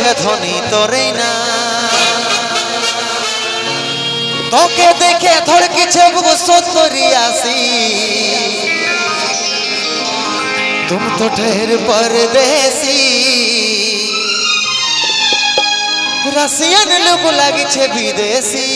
সে ধনী তোরে না। তোকে দেখে ধরকেছে সত্তরি আসি। তুম তো ঠের পরদেশি রাশিয়ান লোক লাগিছে বিদেশি।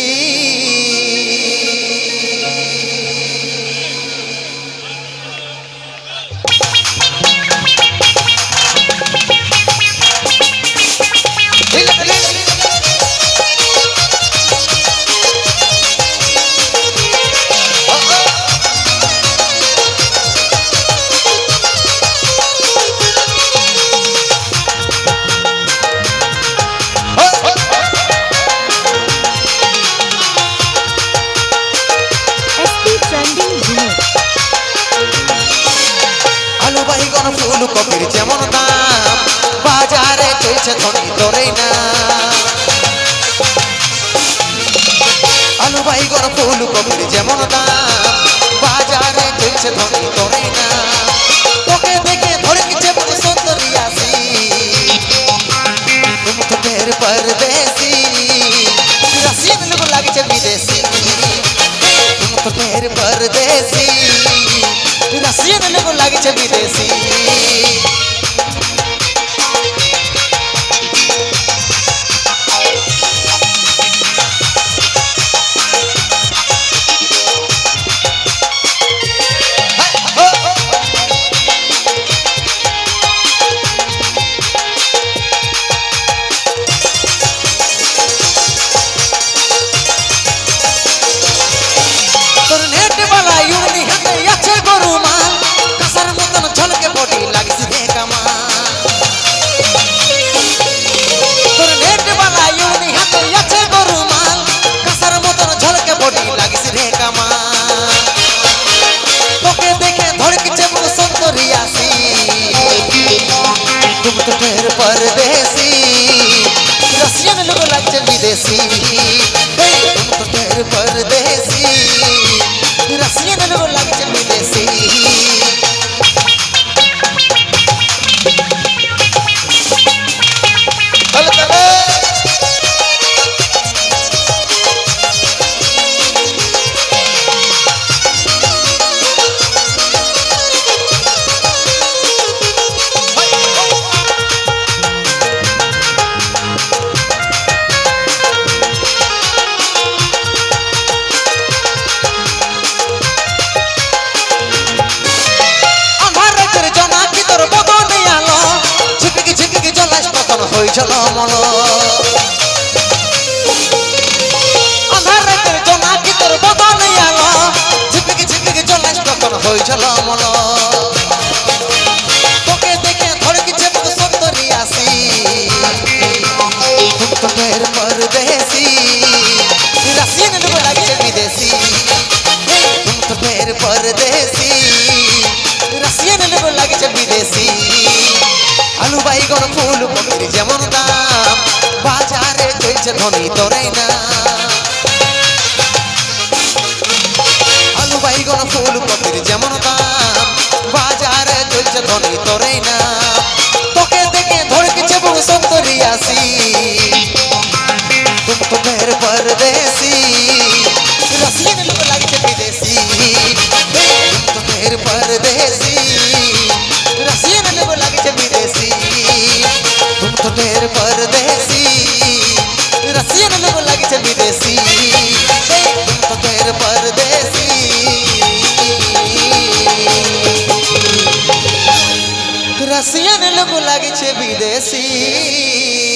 কপির যেমন দাম, বাজারে চলছে ধনী ধরেই না আলু বাইগর ফুল কপির যেমন দাম, বাজারে চলছে ধনী ধরেই না তোকে দেখে ধরে গেছে মনে সুন্দরী আসি। তুমি তো ফের পরদেশি রাশি লাগছে বিদেশি। তুমি তো পরদেশি দেশিয়ার লোক লাগছে বিদেশি परदेसी रसियन लोग लचन विदेसी ঝলমল অন্ধারের জনা কি তোর বদন আলো ঝিপিকে ঝিপিকে জলাস তখন হই ঝলমল তোকে দেখে ধরে কিছু মুখ সুন্দরী আসি। তোকের পর দেশি রাশিয়ান লোক লাগছে বিদেশি। তোকের পর দেশি রাশিয়ান লোক লাগছে বিদেশি। এখন ফুল বকরি যেমন দাম, বাজারে চলছে ধনী তোরাই না। আলু, বাইগন, ফুল বকরি যেমন দাম, বাজারে চলছে ধনী তোরাই না। তোকে দেখে ধরকেছে বহু সন্তরি রসিয়ে লোক লাগছে বিদেশি তো মের পরদেশি। परदेसी। रसियन लोग लगे विदेशी पकड़ परदेसी। रसियन लगे विदेशी